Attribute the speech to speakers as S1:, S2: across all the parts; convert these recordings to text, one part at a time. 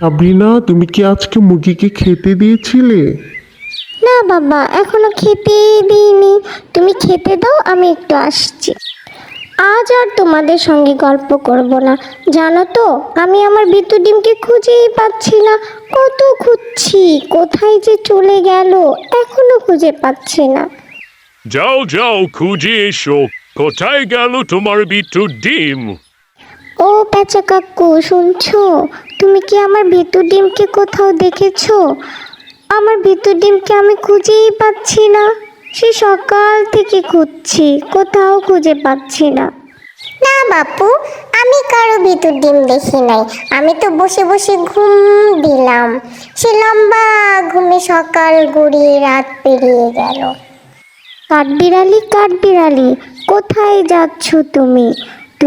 S1: সাবরিনা তুমি কি আজকে মুরগিকে খেতে দিয়েছিলে?
S2: না বাবা এখনও খেতে দিইনি। তুমি খেতে দাও আমি একটু আসছি। আজ আর তোমাদের সঙ্গে গল্প করব না। জানো তো আমি আমার বিদ্যুৎ ডিমকে খুঁজেই পাচ্ছি না। কত খুঁজছি কোথায় যে চলে গেল এখনও খুঁজে পাচ্ছি না।
S3: যাও যাও খুঁজে এসো। কোথায় গেল তোমার বিদ্যুৎ ডিম?
S2: ও পেঁচা কাকু শুনছো? তুমি কি আমার বিদ্যুৎ ডিমকে কোথাও দেখেছ? আমার বিদ্যুৎ ডিমকে আমি খুঁজেই পাচ্ছি না। সে সকাল থেকে খুঁজছি কোথাও খুঁজে পাচ্ছি না।
S4: না বাপু আমি কারও ভিতর ডিম দেখি নাই। আমি তো বসে বসে ঘুম দিলাম। সে লম্বা ঘুমে সকাল গড়িয়ে রাত পেরিয়ে গেল।
S2: কাঠবিড়ালি কাঠবিড়ালি কোথায় যাচ্ছ তুমি?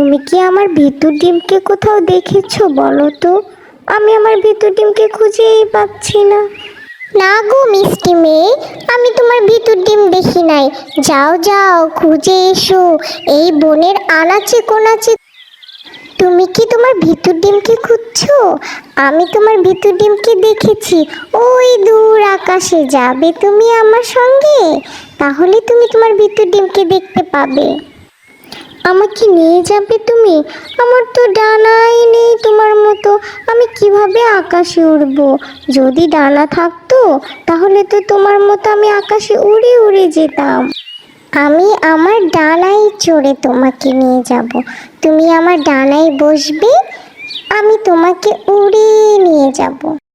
S2: তুমি কি আমার ভিতর ডিমকে কোথাও দেখেছ বলো তো? আমি আমার ভিতর ডিমকে খুঁজেই পাচ্ছি না।
S4: না গো, মিষ্টি মেয়ে, আমি তোমার ভিতর ডিম দেখি নাই। যাও যাও, খুঁজে এসো। এই বনের আনাচে কোনাচে তুমি কি তোমার ভিতর ডিমকে খুঁজছো? আমি তোমার ভিতর ডিমকে দেখেছি। ওই দূর আকাশে যাবে তুমি আমার সঙ্গে। তাহলে তুমি তোমার ভিতর ডিমকে দেখতে পাবে।
S2: আমাকে নিয়ে যাবে তুমি? আমার তো ডানাই নেই তোমার মতো। আমি কীভাবে আকাশে উড়বো? যদি ডানা থাকতো, তাহলে তো তোমার মতো আমি আকাশে উড়ে উড়ে যেতাম।
S4: আমি আমার ডানায় চড়ে তোমাকে নিয়ে যাব। তুমি আমার ডানায় বসবে, আমি তোমাকে উড়িয়ে নিয়ে যাব।